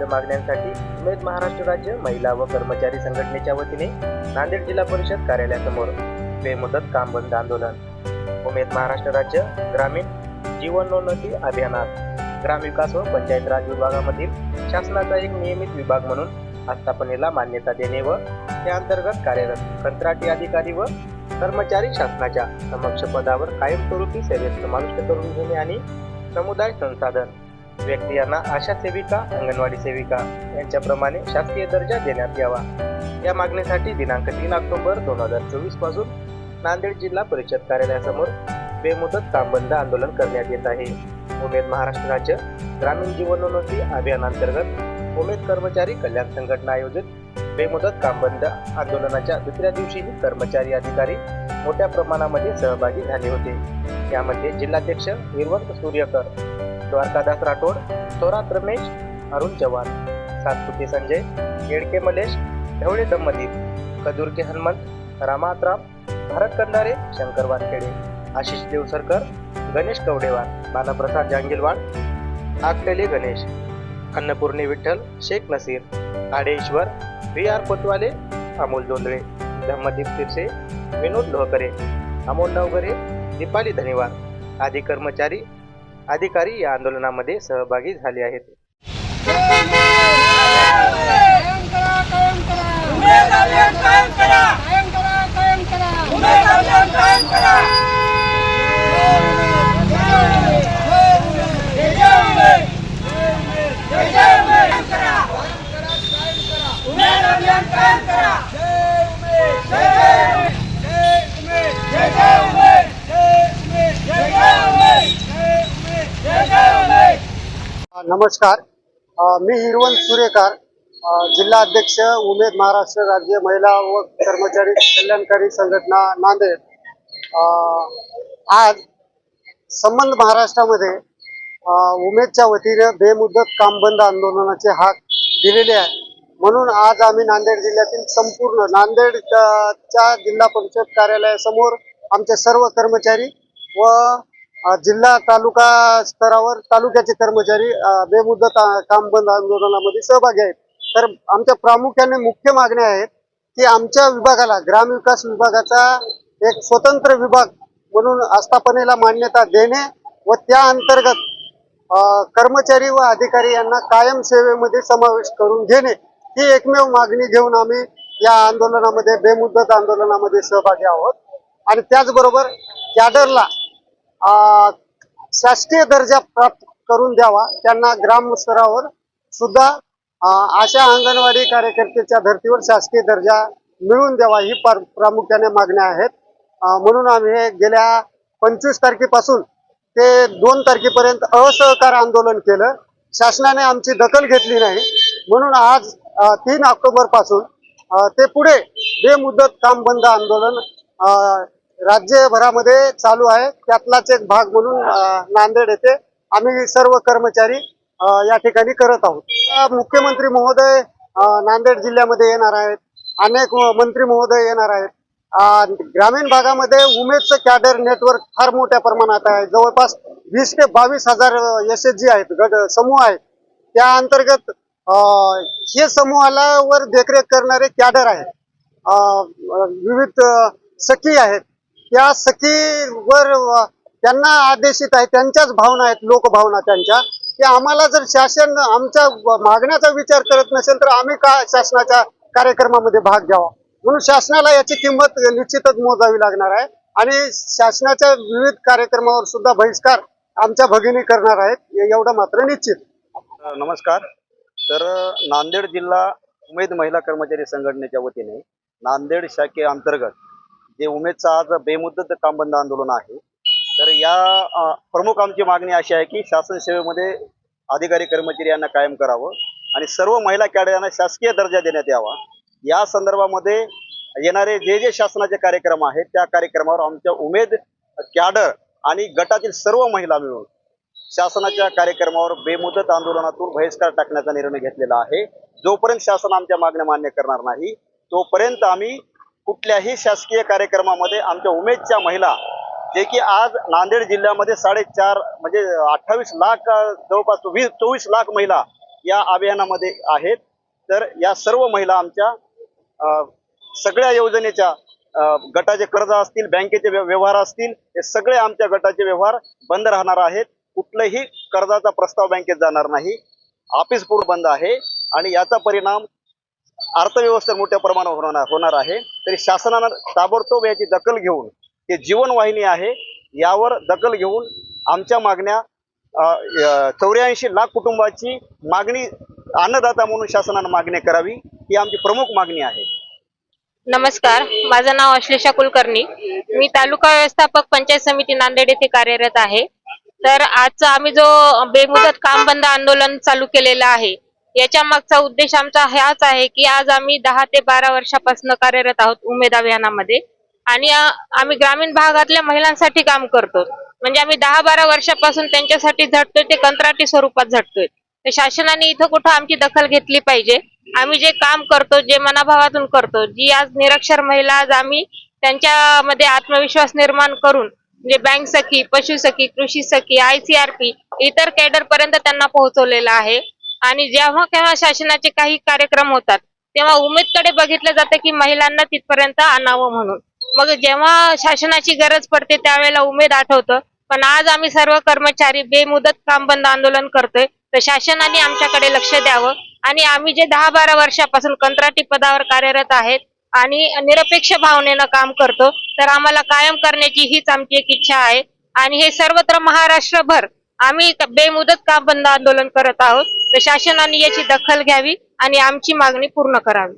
विविध मागण्यांसाठी उमेद महाराष्ट्र राज्य महिला व कर्मचारी संघटनेच्या वतीने नांदेड जिल्हा परिषद कार्यालयासमोर बेमुदत काम बंद आंदोलन. उमेद महाराष्ट्र राज्य ग्रामीण जीवनोन्नती अभियानात ग्रामविकास व पंचायत राज विभागामधील शासनाचा एक नियमित विभाग म्हणून आस्थापनेला मान्यता देणे व त्याअंतर्गत कार्यरत कंत्राटी अधिकारी व कर्मचारी शासनाच्या समक्ष पदावर कायमस्वरूपी सेवेत समाविष्ट करून घेणे आणि समुदाय संसाधन व्यक्ती यांना आशा सेविका अंगणवाडी सेविका यांच्याप्रमाणे शासकीय दर्जा देण्यात यावा. या मागणीसाठी दिनांक तीन ऑक्टोबर दोन हजार चोवीसपासून नांदेड जिल्हा परिषद कार्यालयासमोर बेमुदत कामबंद आंदोलन करण्यात येत आहे. उमेद महाराष्ट्र राज्य ग्रामीण जीवनोन्नती अभियानांतर्गत उमेद कर्मचारी कल्याण संघटना आयोजित बेमुदत कामबंद आंदोलनाच्या दुसऱ्या दिवशीही कर्मचारी अधिकारी मोठ्या प्रमाणामध्ये सहभागी झाले होते. यामध्ये जिल्हाध्यक्ष हिरवंत सूर्यकर द्वारकादास राठोड थोरात रमेश अरुण चव्हाण. सातपुते संजय येडके मलेश ढवळे दम्मदीप कदुरके हनुमंत रामातराम भारत कंदारे शंकर वानखेडे आशिष देवसरकर गणेश कवडेवार बालाप्रसाद जांगिलवाड आकलेले गणेश अन्नपूर्णी विठ्ठल शेख नसीर आडेश्वर व्ही आर कोतवाले अमोल जोंधळे धम्मदीप तिरसे विनोद लोहकरे अमोल नवगरे दीपाली धनिवार आदी कर्मचारी अधिकारी या आंदोलनामध्ये सहभागी झाले आहेत कायम करा कायम करा उमेद अभियान कायम करा कायम करा कायम करा उमेद अभियान कायम करा जय जय उमेद जय जय उमेद करा उमेद अभियान कायम करा जय उमेद जय जय उमेद जय जय उमेद जय जय उमेद नमस्कार. मी हिरवंत सुरेकर जिल्हा अध्यक्ष उमेद महाराष्ट्र राज्य महिला व कर्मचारी कल्याणकारी संघटना नांदेड. आज संबंध महाराष्ट्रामध्ये उमेदच्या वतीने बेमुदत काम बंद आंदोलनाचे हाक दिलेले आहे. म्हणून आज आम्ही नांदेड जिल्ह्यातील संपूर्ण नांदेडच्या जिल्हा परिषद कार्यालयासमोर आमचे सर्व कर्मचारी व जिल्हा तालुका स्तरावर तालुक्याचे कर्मचारी बेमुदत काम बंद आंदोलनामध्ये सहभागी आहेत. तर आमच्या प्रामुख्याने मुख्य मागण्या आहेत की आमच्या विभागाला ग्रामविकास विभागाचा एक स्वतंत्र विभाग म्हणून आस्थापनेला मान्यता देणे व त्या अंतर्गत कर्मचारी व अधिकारी यांना कायम सेवेमध्ये समावेश करून घेणे ही एकमेव मागणी घेऊन आम्ही या आंदोलनामध्ये बेमुदत आंदोलनामध्ये सहभागी आहोत. आणि त्याचबरोबर कॅडरला शासकीय दर्जा प्राप्त करून द्यावा. त्यांना ग्रामस्तरावर सुद्धा अशा अंगणवाडी कार्यकर्त्याच्या धर्तीवर शासकीय दर्जा मिळवून द्यावा ही प्रामुख्याने मागण्या आहेत. म्हणून आम्ही हे गेल्या पंचवीस तारखेपासून ते दोन तारखेपर्यंत असहकार आंदोलन केलं. शासनाने आमची दखल घेतली नाही. म्हणून आज तीन ऑक्टोबरपासून ते पुढे बेमुदत काम बंद आंदोलन राज्यभरामध्ये चालू आहे. त्यातलाच एक भाग म्हणून नांदेड येथे आम्ही सर्व कर्मचारी या ठिकाणी करत आहोत. मुख्यमंत्री महोदय नांदेड जिल्ह्यामध्ये येणार आहेत. अनेक मंत्री महोदय येणार आहेत. ग्रामीण भागामध्ये उमेदचं कॅडर नेटवर्क फार मोठ्या प्रमाणात आहे. जवळपास वीस ते बावीस हजार एस एच जी आहेत गट समूह आहेत. त्या अंतर्गत हे समूहाला वर देखरेख करणारे कॅडर आहेत. विविध सखी आहेत. त्या सखीवर त्यांना आदेशित आहे त्यांच्याच भावना आहेत लोकभावना त्यांच्या. की आम्हाला जर शासन आमच्या मागण्याचा विचार करत नसेल तर आम्ही का शासनाच्या कार्यक्रमामध्ये भाग घ्यावा? म्हणून शासनाला याची किंमत निश्चितच मोजावी लागणार आहे. आणि शासनाच्या विविध कार्यक्रमावर सुद्धा बहिष्कार आमच्या भगिनी करणार आहेत एवढं मात्र निश्चित. नमस्कार. तर नांदेड जिल्हा उमेद महिला कर्मचारी संघटनेच्या वतीने नांदेड शाखेअंतर्गत जे उमेदचं आज बेमुदत काम बंद आंदोलन आहे तर या प्रमुख आमची मागणी अशी आहे की शासन सेवेमध्ये अधिकारी कर्मचारी यांना कायम करावं आणि सर्व महिला कॅडर यांना शासकीय दर्जा देण्यात यावा. या संदर्भामध्ये येणारे जे जे शासनाचे कार्यक्रम आहेत त्या कार्यक्रमावर आमच्या उमेद कॅडर आणि गटातील सर्व महिला मिळून शासनाच्या कार्यक्रमावर बेमुदत आंदोलनातून बहिष्कार टाकण्याचा निर्णय घेतलेला आहे. जोपर्यंत शासन आमच्या मागण्या मान्य करणार नाही तोपर्यंत आम्ही कुठल्याही शासकीय कार्यक्रमामध्ये आमच्या उमेदच्या महिला जे की आज नांदेड जिल्ह्यामध्ये साडेचार म्हणजे अठ्ठावीस लाख जवळपास वीस चोवीस लाख महिला या अभियानामध्ये आहेत. तर या सर्व महिला आमच्या अ, सगळ्या योजनेच्या गटाचे कर्ज असतील बँकेचे व्यवहार असतील हे सगळे आमच्या गटाचे व्यवहार बंद राहणार आहेत. कुठलंही कर्जाचा प्रस्ताव बँकेत जाणार नाही. ऑफिस पूर्ण बंद आहे आणि याचा परिणाम अर्थव्यवस्थेत मोठ्या प्रमाणावर होणार होणार आहे. तरी शासनानं ताबडतोब याची दखल घेऊन ते जीवनवाहिनी आहे यावर दखल घेऊन आमच्या मागण्या चौऱ्याऐंशी लाख कुटुंबाची मागणी अन्नदाता म्हणून शासनानं मागणी करावी ही आमची प्रमुख मागणी आहे. नमस्कार माझं नाव अश्लेषा कुलकर्णी. मी तालुका व्यवस्थापक पंचायत समिती नांदेड येथे कार्यरत आहे. तर आजचा आम्ही जो बेमुदत काम बंद आंदोलन चालू केलेलं आहे याच्या मागचा उद्देश आमचा हाच आहे की आज आम्ही दहा ते बारा वर्षापासून कार्यरत आहोत उमेद अभियानामध्ये. आणि आम्ही ग्रामीण भागातल्या महिलांसाठी काम करतो. म्हणजे आम्ही दहा बारा वर्षापासून त्यांच्यासाठी झटतोय ते कंत्राटी स्वरूपात झटतोय. तर शासनाने इथं कुठं आमची दखल घेतली पाहिजे? आम्ही जे काम करतो जे मनाभावातून करतो जी आज निरक्षर महिला आज आम्ही त्यांच्यामध्ये आत्मविश्वास निर्माण करून म्हणजे बँक सखी पशु सखी कृषी सखी आयसीआरपी इतर कॅडर पर्यंत त्यांना पोहोचवलेलं आहे. आणि जेव्हा केव्हा शासनाचे काही कार्यक्रम होतात तेव्हा उमेदकडे बघितलं जातं की महिलांना तिथपर्यंत आणावं म्हणून. मग जेव्हा शासनाची गरज पडते त्यावेळेला उमेद आठवतं पण आज आम्ही सर्व कर्मचारी बेमुदत काम बंद आंदोलन करतोय तर शासनाने आमच्याकडे लक्ष द्यावं. आणि आम्ही जे दहा बारा वर्षापासून कंत्राटी पदावर कार्यरत आहेत आणि निरपेक्ष भावनेनं काम करतो तर आम्हाला कायम करण्याची हीच आमची एक इच्छा आहे. आणि हे सर्वत्र महाराष्ट्रभर आम्ही बेमुदत काम बंद आंदोलन करत आहोत. तर शासनाने याची दखल घ्यावी आणि आमची मागणी पूर्ण करावी.